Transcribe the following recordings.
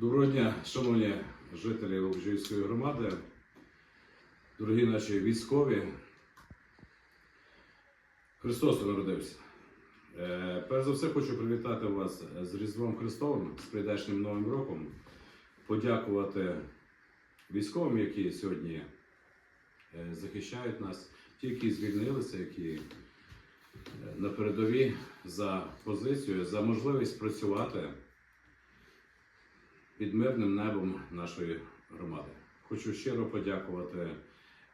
Доброго дня, шановні жителі Лобжівської громади, дорогі наші військові. Христос народився. Е, Перш за все хочу привітати вас з Різдвом Христовим, з прийдешнім Новим роком, подякувати військовим, які сьогодні е, захищають нас, ті, які звільнилися, які е, на передовій за позицію, за можливість працювати під мирним небом нашої громади. Хочу щиро подякувати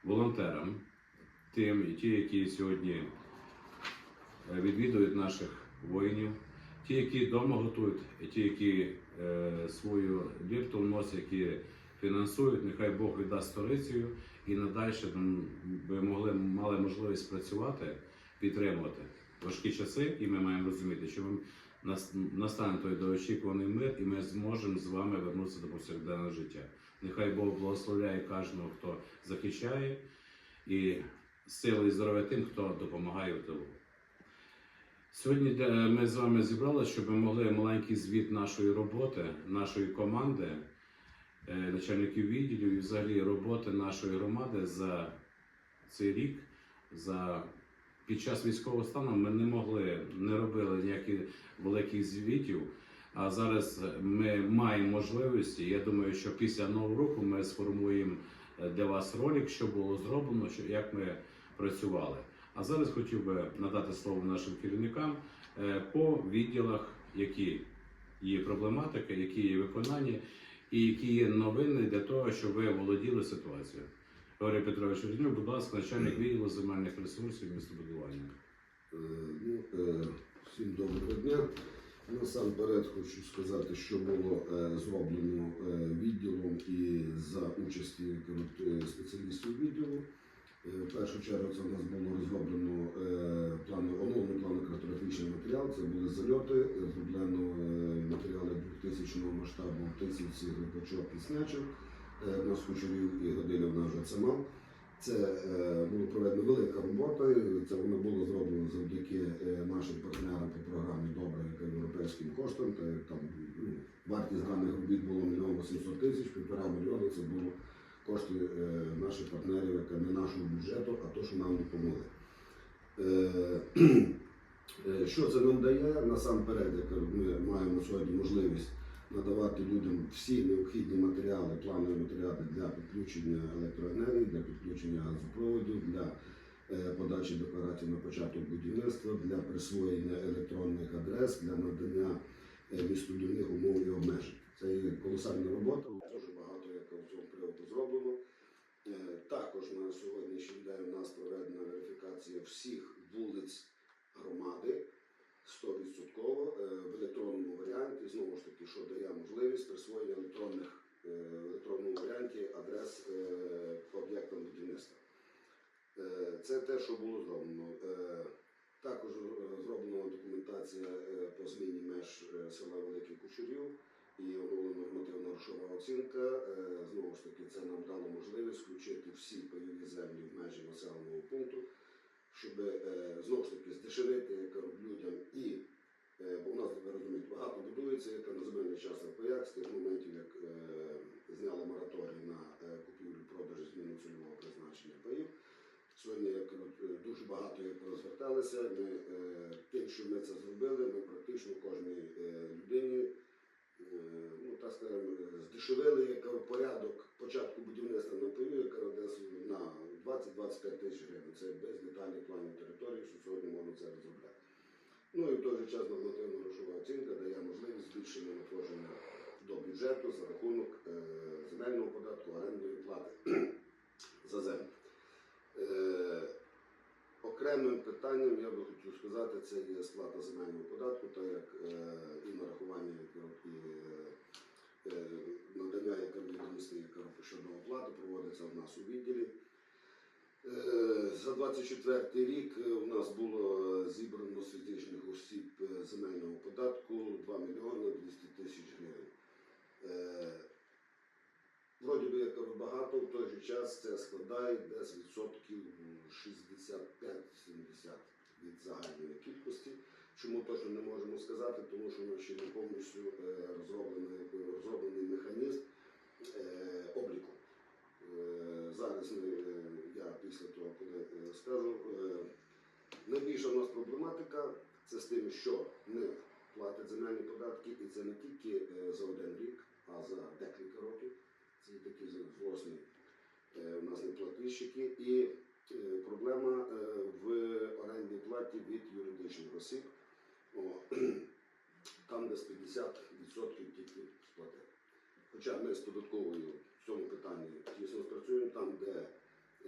волонтерам, тим, і ті, які сьогодні е, відвідують наших воїнів, ті, які вдома готують, і ті, які е, свою ліпту вносять, які фінансують, нехай Бог віддасть сторицею і надальше м, могли мали можливість працювати, підтримувати важкі часи, і ми маємо розуміти, що ми настане той довгоочікуваний мир, і ми зможемо з вами вернутися до повсякденного життя. Нехай Бог благословляє кожного, хто захищає, і сили і здоров'я тим, хто допомагає в тилу. Сьогодні е, ми з вами зібралися, щоб ми могли маленький звіт нашої роботи, нашої команди, е, начальників відділів і взагалі роботи нашої громади за цей рік, за під час військового стану ми не могли, не робили ніяких великих звітів. А зараз ми маємо можливості. Я думаю, що після нового року ми сформуємо для вас ролик, що було зроблено, що як ми працювали. А зараз хотів би надати слово нашим керівникам е, по відділах, які є проблематика, які є виконання, і які є новини для того, щоб ви володіли ситуацією. Григорій Петрович Різнюк, будь ласка, начальник відділу земельних ресурсів містобудування. Е, Ну, е, всім доброго дня. Насамперед хочу сказати, що було е, зроблено е, відділом і за участі е, спеціалістів відділу. Е, В першу чергу це у нас було розроблено е, плани, оновлений плано-картографічний матеріал. Це були зальоти, е, зроблено е, матеріали 2000 масштабу тисячі глибочок і снячок. Е, нас кучерів і годинів на вже це е, була проведена велика робота. Це воно було зроблено завдяки е, нашим партнерам по програмі Добре європейським коштом. Та, там, ну, вартість даних робіт було мільйон 800 тисяч, півтора мільйона. Це було кошти наших партнерів, яка не нашого бюджету, а то, що нам допомогли. Що це нам дає? Насамперед, як ми маємо сьогодні можливість надавати людям всі необхідні матеріали, планові матеріали для підключення електроенергії, для підключення газопроводів, для е, подачі декларацій на початок будівництва, для присвоєння електронних адрес, для надання е, містодільних умов і обмежень. Це є колосальна робота. Дуже багато як в цьому приводу зроблено. Е, Також на сьогоднішній день у нас проведена верифікація всіх вулиць громади. 100% е, в електронному варіанті, знову ж таки, що дає можливість присвоєння електронних е, в електронному варіанті адрес е, по об'єктам будівництва. Е, Це те, що було зроблено. Також зроблена документація по зміні меж села Великий Кучурів і оновлена нормативна грошова оцінка. Знову ж таки, це нам дало можливість включити всі пайові землі в межі населеного пункту щоб знову ж таки здешевити людям і бо у нас ви розумієте, багато будується на земельний час РПЯК з тих моментів, як е, зняли мораторій на е, купівлю продажу зміну цільового призначення паїв. Сьогодні як е, дуже багато як розверталися. Ми е, тим, що ми це зробили, ми практично кожній е, людині. е, Ну, так скажемо, здешевили як порядок початку будівництва на паю, яка десь на 20-25 тисяч гривень. Це без детальних планів території, що сьогодні можна це розробляти. Ну і в той же час нормативна грошова оцінка дає можливість збільшення надходження до бюджету за рахунок е, земельного податку, орендної плати за землю. Е, окремим питанням я би хотів сказати, це є сплата земельного податку, так як е, і нарахування і е, е, надання яке відомості яке щодо оплати проводиться в нас у відділі. Е, За 24 рік е, у нас було зібрано з фізичних осіб е, земельного податку 2 мільйони 200 тисяч гривень. Е, Вроді би як багато, в той же час це складає десь відсотків 65-70 від загальної кількості. Чому точно не можемо сказати, тому що ми ще не повністю е, розроблений, розроблений механізм після того, коли скажу, е, е, найбільша у нас проблематика це з тим, що не платять земельні податки, і це не тільки е, за один рік, а за декілька років. Це такі злосні у нас не платнищики. І проблема в орендній платі від юридичних осіб. О, там десь 50% тільки сплатили. Хоча ми з податковою в цьому питанні тісно спрацюємо, там, де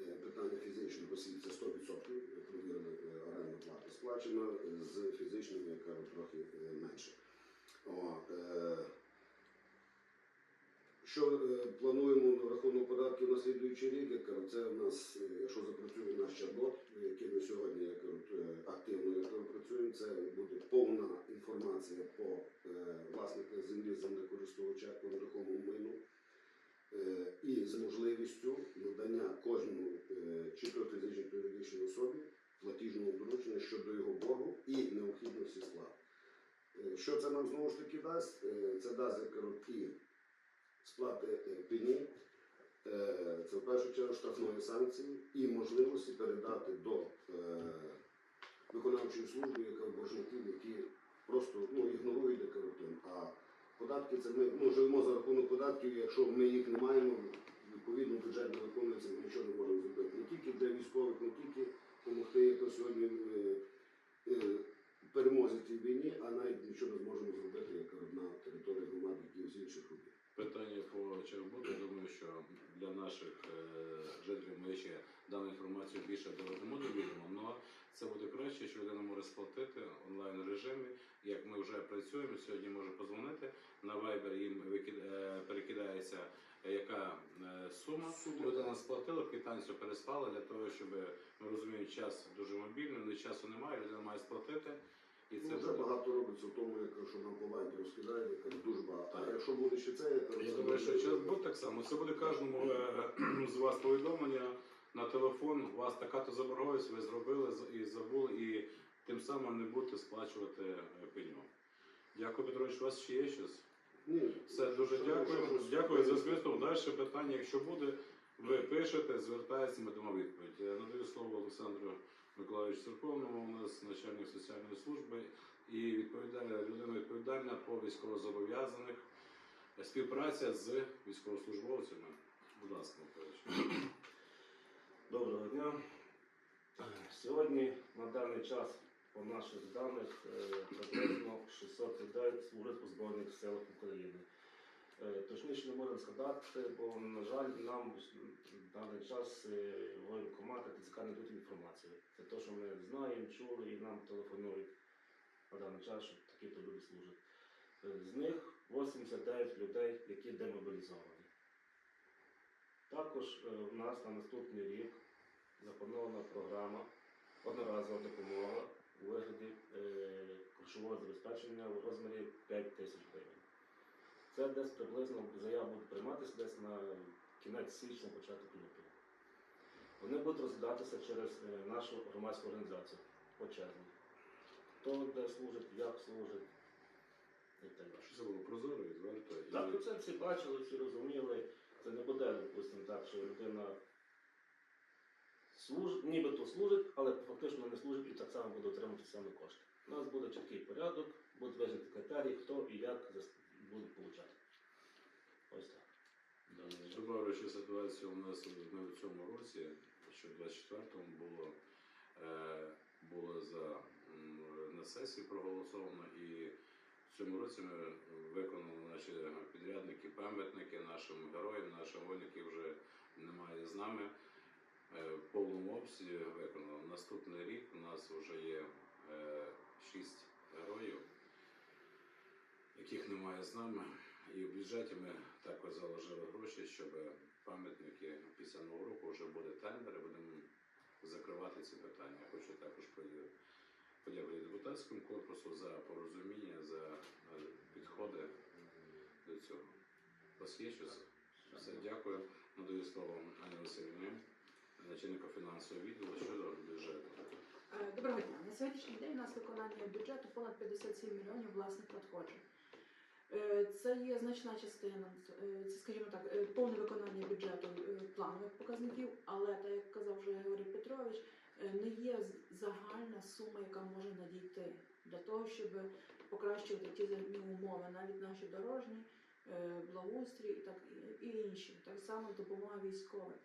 питання фізичних осіб це 100%, ми провірили е, орендну плату сплачено, з фізичними, яка трохи е, менше. О, е, що е, плануємо на рахунок податків на слідуючий рік, я кажу, це в нас, е, якщо запрацює наш чат-бот, який ми сьогодні я кажу, е, активно я кажу, працюємо, це буде повна інформація по е, власниках землі, землекористувачах по нерухомому майну. Е, і з можливістю надання кожному чи то фізичній юридичній особі платіжного доручення щодо його боргу і необхідності сплати. Е, Що це нам знову ж таки дасть? Е, Це дасть як кажуть, і сплати пені, це в першу чергу штрафної санкції і можливості передати до виконавчої служби, боржників, які просто ну, ігнорують декоративно. Податки це ми ну, живемо за рахунок податків, якщо ми їх не маємо, відповідно бюджет не виконується, нічого не можемо зробити. Не тільки для військових, не тільки допомогти як сьогодні е, е, перемозі цій війні, а навіть нічого не зможемо зробити як на території громад, які з інших робіт. Питання по Черботу, думаю, що для наших е, жителів ми ще дану інформацію більше доведемо до відома, але це буде краще, що людина може сплатити онлайн режимі. Вже працюємо, сьогодні може позвонити на Viber, їм е, перекидається е, яка е, сума. Людина сплатила, квитанцію переслала для того, щоб ми розуміємо, час дуже мобільний, але часу немає, людина має сплатити. І Це це вже буде- багато робиться в тому, я кажу, що нам по вайбі розкидають, я дуже багато. А якщо буде ще це, я Я думаю, що час буде так само. Це буде кожному з вас повідомлення на телефон. У вас така-то заборгованість, ви зробили і забули, і тим самим не будете сплачувати пеню. Дякую, Петрович. У вас ще є щось? Ні, Все дуже дякую. Дякую за звістом. Далі питання, якщо буде, ви пишете, звертаєтеся, ми дамо відповідь. Я надаю слово Олександру Миколаївичу Церковному, у нас начальник соціальної служби і відповідальна людина відповідальна по військовозобов'язаних. Співпраця з військовослужбовцями. Будь ласка, Миколаївич. Доброго дня. Сьогодні на даний час по наших даних е, приблизно 600 людей служать у Збройних силах України. Е, Точніше не можемо сказати, бо, на жаль, нам в даний час е, воєнкомати ТЦК не дають інформацію. Це те, що ми знаємо, чули і нам телефонують на даний час, що такі-то люди служать. З них 89 людей, які демобілізовані. Також у нас на наступний рік запланована програма одноразова допомога у вигляді е, грошового забезпечення у розмірі 5 тисяч гривень. Це десь приблизно заява буде прийматися десь на кінець січня, початок лютого. Вони будуть розглядатися через е, нашу громадську організацію по черзі. Хто де служить, як служить і так далі. Це було прозоро, і- Так, ну це всі бачили, всі розуміли. Це не буде, допустимо, так, що людина служить, нібито служить, але фактично не служить і так само буде отримати ті самі кошти. У нас буде чіткий порядок, будуть визнані критерії, хто і як буде получати. Ось так. Добавлячи ситуацію, у нас ми в цьому році, що в 24-му було, е, було за, на сесії проголосовано, і в цьому році ми виконали наші підрядники, пам'ятники нашим героям, нашим воїнам, вже немає з нами. Е, В повному обсязі виконали. Наступний рік у нас вже є е, шість героїв яких немає з нами. І в бюджеті ми також заложили гроші, щоб пам'ятники після нового року вже буде тендери, будемо закривати ці питання. Я хочу також подякувати депутатському корпусу за порозуміння, за е, підходи до цього. Вас є щось? Все, дякую. Надаю слово Ані Васильівні, начальника фінансового відділу щодо бюджету. Е, Доброго дня. На сьогоднішній день у нас виконання бюджету понад 57 мільйонів власних надходжень. Е, Це є значна частина, е, це, скажімо так, е, повне виконання бюджету е, планових показників, але так як казав вже Георгій Петрович, е, не є загальна сума, яка може надійти для того, щоб покращувати ті земні умови, навіть наші дорожні, е, благоустрій і так і інші, так само допомога військовим.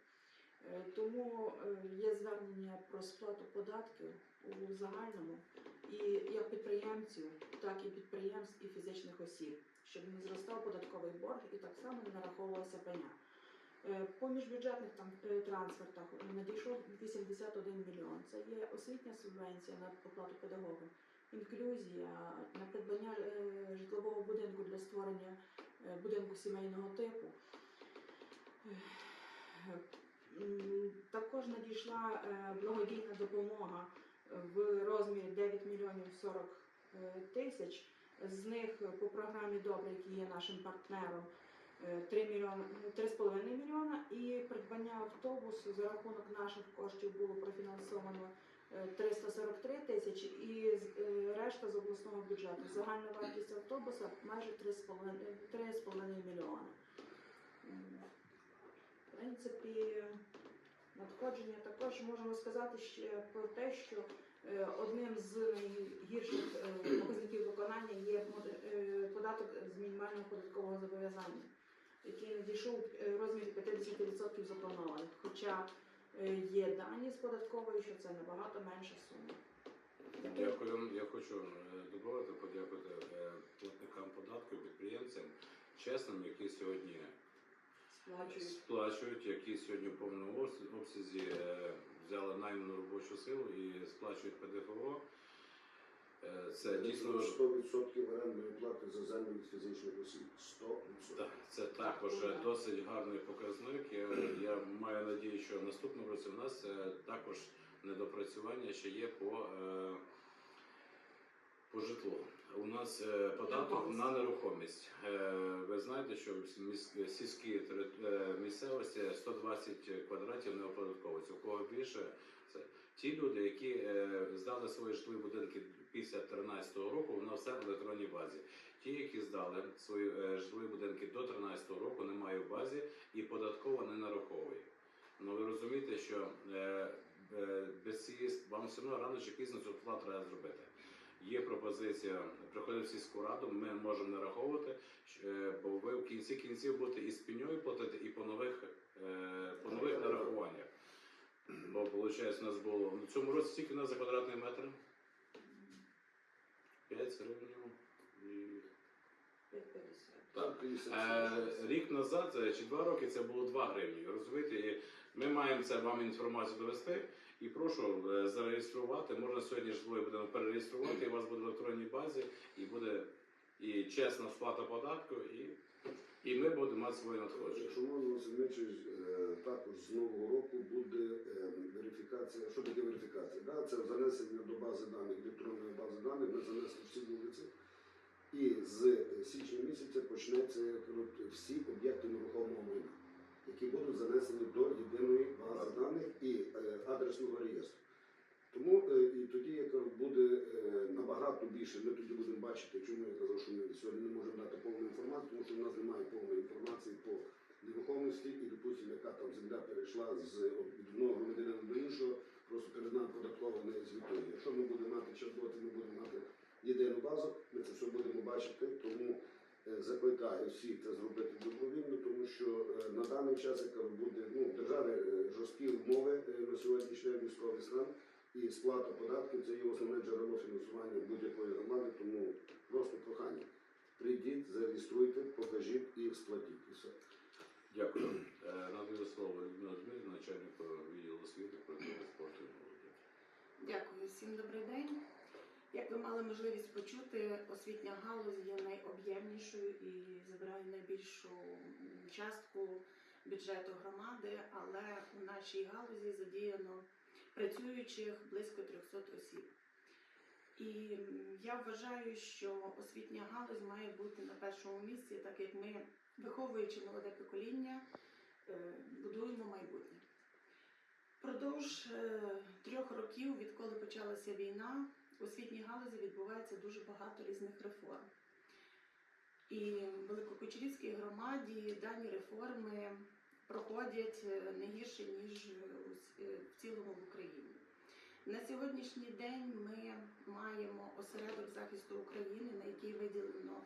Е, Тому е, є звернення про сплату податків у загальному і як підприємців, так і підприємств і фізичних осіб, щоб не зростав податковий борг і так само не нараховувалася пеня. Е, По міжбюджетних там трансфертах надійшов 81 мільйон. Це є освітня субвенція на оплату педагогам, інклюзія на придбання житлового будинку для створення будинку сімейного типу. Е, Також надійшла е, благодійна допомога в розмірі 9 мільйонів 40 е, тисяч. З них по програмі Добре, які є нашим партнером, е, 3 мільйони, 3,5 мільйона і придбання автобусу за рахунок наших коштів було профінансовано е, 343 тисячі і е, решта з обласного бюджету. Загальна вартість автобуса майже 3,5 3,5 мільйони. М, В принципі, надходження також можемо сказати ще про те, що е, одним з найгірших е, показників виконання є е, податок з мінімального податкового зобов'язання, який надійшов в розмірі 50% запланованих. Хоча є дані з податкової, що це набагато менша сума. Дякую. Я хочу додати, подякувати платникам податків, підприємцям, чесним, які сьогодні Сплачують. сплачують, які сьогодні в повному обсязі е, взяли найману робочу силу і сплачують ПДФО. Е, Це дійсно 100% орендної плати за землю від фізичних осіб. 100%. Так, це також е, досить гарний показник. Я, я маю надію, що в наступному році у нас також недопрацювання ще є по, по житлу. У нас е, податок на нерухомість. Е, Ви знаєте, що в сільській е, місцевості 120 квадратів не оподатковується. У кого більше це ті люди, які здали свої житлові будинки після 2013 року, воно все в електронній базі. Ті, які здали свої житлові будинки до 2013 року, немає в базі і податково не нараховує. Ну ви розумієте, що без цієї вам все одно рано чи пізно цю вкладу треба зробити. Є пропозиція приходити в сільську раду, ми можемо нараховувати, е, бо ви в кінці кінців будете і з платити, і по нових, е, по нових нарахуваннях. Бо виходить, у нас було в цьому році скільки у нас за квадратний метр? 5 гривень. І 5,50. Так. 50, Е, рік назад чи два роки це було 2 гривні. Розумієте, і ми маємо це вам інформацію довести. І прошу е, зареєструвати. Можна сьогодні житловий будинок перереєструвати, і у вас буде в електронній базі, і буде і чесна сплата податку, і, і ми будемо мати своє надходження. Якщо можна, Васильович, е, також з нового року буде е, верифікація. Що таке верифікація? Да? Це занесення до бази даних, електронної бази даних, ми занесли всі вулиці. І з січня місяця почнеться всі об'єкти нерухомого майна, які будуть занесені до єдиної бази даних і е, адресного реєстру. Тому е, і тоді яка буде е, набагато більше. Ми тоді будемо бачити, чому я казав, що ми сьогодні не можемо дати повну інформацію, тому що в нас немає повної інформації по нерухомості і, допустимо, яка там земля перейшла з одного громадянина до іншого, просто перед нами податкова не звітує. Якщо ми будемо мати чат-боти, ми будемо мати єдину базу, ми це все будемо бачити, тому закликаю всіх це зробити добровільно, тому що е, на даний час яка буде ну, в державі е, жорсткі умови е, на сьогоднішній день військовий стан. І сплата податків це є основне джерело фінансування будь-якої громади, тому просто прохання. Прийдіть, зареєструйте, покажіть і сплатіть. І все. Дякую. Е, Надаю слово Людмилі Дмитрівні, начальнику відділу освіти, культури, спорту і молоді. Дякую, всім добрий день. Як ви мали можливість почути, освітня галузь є найоб'ємнішою і забирає найбільшу частку бюджету громади, але у нашій галузі задіяно працюючих близько 300 осіб. І я вважаю, що освітня галузь має бути на першому місці, так як ми, виховуючи молоде покоління, е, будуємо майбутнє. Впродовж е, трьох років, відколи почалася війна, у освітній галузі відбувається дуже багато різних реформ. І в Великокочерівській громаді дані реформи проходять е, не гірше, ніж е, в цілому в Україні. На сьогоднішній день ми маємо осередок захисту України, на який виділено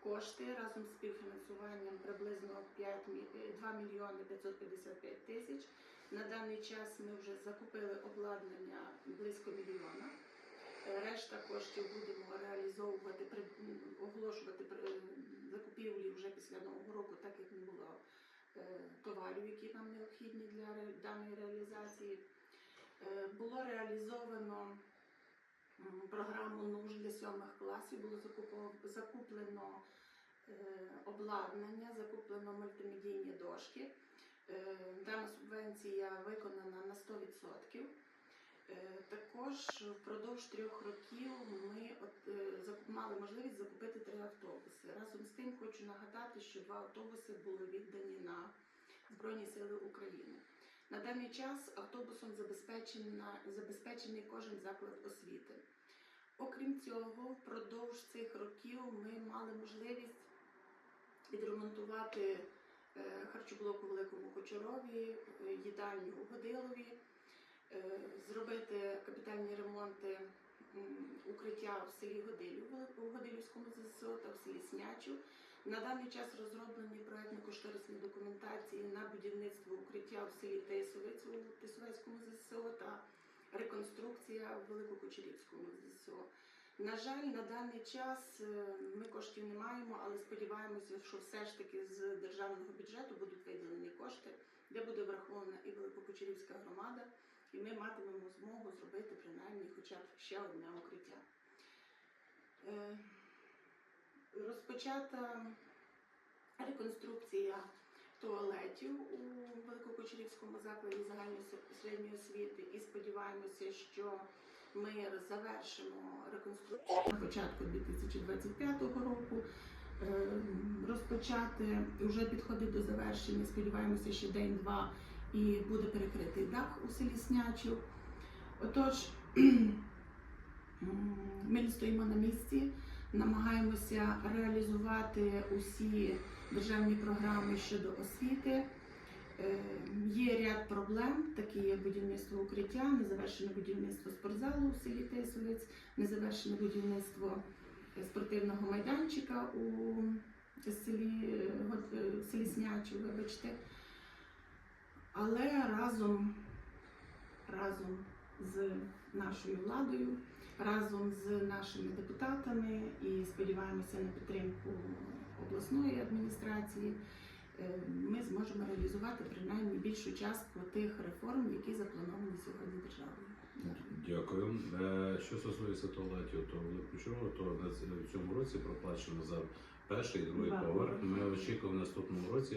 кошти разом з співфінансуванням приблизно 5, е, 2 мільйони 555 тисяч. На даний час ми вже закупили обладнання близько мільйона. Решта коштів будемо реалізовувати, оголошувати е, закупівлі вже після нового року, так як не було е, товарів, які нам необхідні для даної реалізації. Е, Було реалізовано програму НУЖ для сьомих класів, було закуплено обладнання, закуплено мультимедійні дошки. Дана субвенція виконана на 100%. Е, Також впродовж трьох років ми е, мали можливість закупити три автобуси. Разом з тим хочу нагадати, що два автобуси були віддані на Збройні Сили України. На даний час автобусом забезпечений кожен заклад освіти. Окрім цього, впродовж цих років ми мали можливість відремонтувати е, харчоблок у Великому Кочурові, е, їдальню у Годилові, зробити капітальні ремонти укриття в селі Годилів у Годилівському ЗСО та в селі Снячу. На даний час розроблені проектно-кошторисні документації на будівництво укриття в селі Тисовець у Тисовецькому ЗСО та реконструкція в Великокочерівському ЗСО. На жаль, на даний час е, ми коштів не маємо, але сподіваємося, що все ж таки з державного бюджету будуть виділені кошти, де буде врахована і Великокочерівська громада, і ми матимемо змогу зробити принаймні хоча б ще одне укриття. Е, Розпочата реконструкція туалетів у Великокочерівському закладі загальної середньої освіти і сподіваємося, що ми завершимо реконструкцію на початку 2025 року. Е, Розпочати вже підходить до завершення. Сподіваємося, ще день-два і буде перекритий дах у селі Снячів. Отож, ми не стоїмо на місці, намагаємося реалізувати усі державні програми щодо освіти. Е, Є ряд проблем, такі як будівництво укриття, незавершене будівництво спортзалу у селі Тисовець, незавершене будівництво е, спортивного майданчика у селі, е, селі Снячу, вибачте. Але разом, разом з нашою владою, разом з нашими депутатами і сподіваємося на підтримку обласної адміністрації, е, ми зможемо реалізувати принаймні більшу частку тих реформ, які заплановані сьогодні державою. Дякую. Е, Що стосується туалетів, то Великочурова, то на в цьому році проплачено за перший і другий поверх. Ми очікуємо в наступному році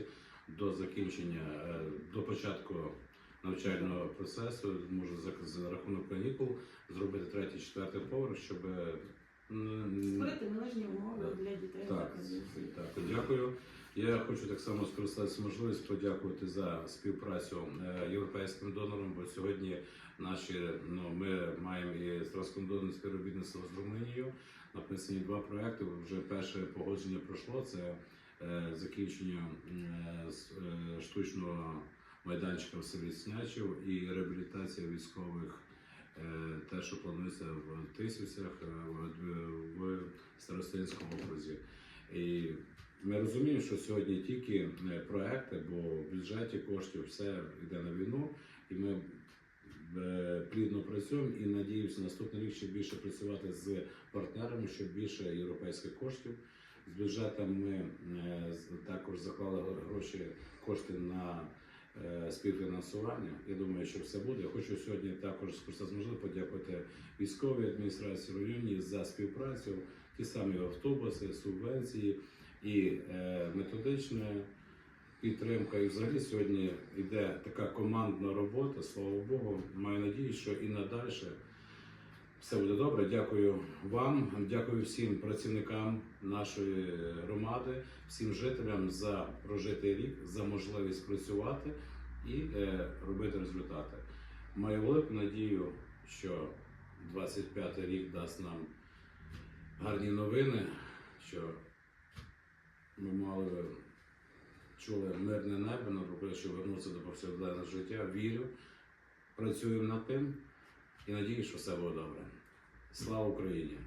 до закінчення, е, до початку навчального процесу, може за, за рахунок канікул, зробити третій, четвертий поверх, щоб е, Створити належні умови для дітей. так, так, дякую. Я хочу так само скористатися можливістю подякувати за співпрацю е, європейським донорам, бо сьогодні наші ну ми маємо і транскордонне співробітництво з Румунією. Написані два проекти. Вже перше погодження пройшло. Це закінчення е, е, штучного майданчика в селі Снячів і реабілітація військових. е, Те, що планується в Тисівцях, е, в, Старостинському окрузі. І ми розуміємо, що сьогодні тільки е, проекти, бо в бюджеті коштів все йде на війну, і ми е, плідно працюємо і надіюся наступний рік ще більше працювати з партнерами, щоб більше європейських коштів. З бюджетом ми е, також заклали гроші кошти на е, співфінансування. Я думаю, що все буде. Хочу сьогодні також скористатися можливо подякувати військовій адміністрації районі за співпрацю, ті самі автобуси, субвенції і е, методична підтримка. І взагалі сьогодні йде така командна робота. Слава Богу. Маю надію, що і надалі все буде добре. Дякую вам, дякую всім працівникам нашої громади, всім жителям за прожитий рік, за можливість працювати і е, робити результати. Маю велику надію, що 25 рік дасть нам гарні новини, що ми мали чули мирне небо рукою, що вернутися до повсякденного життя. Вірю, працюємо над тим. І надію, що все буде добре. Слава Україні!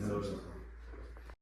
Героям слава.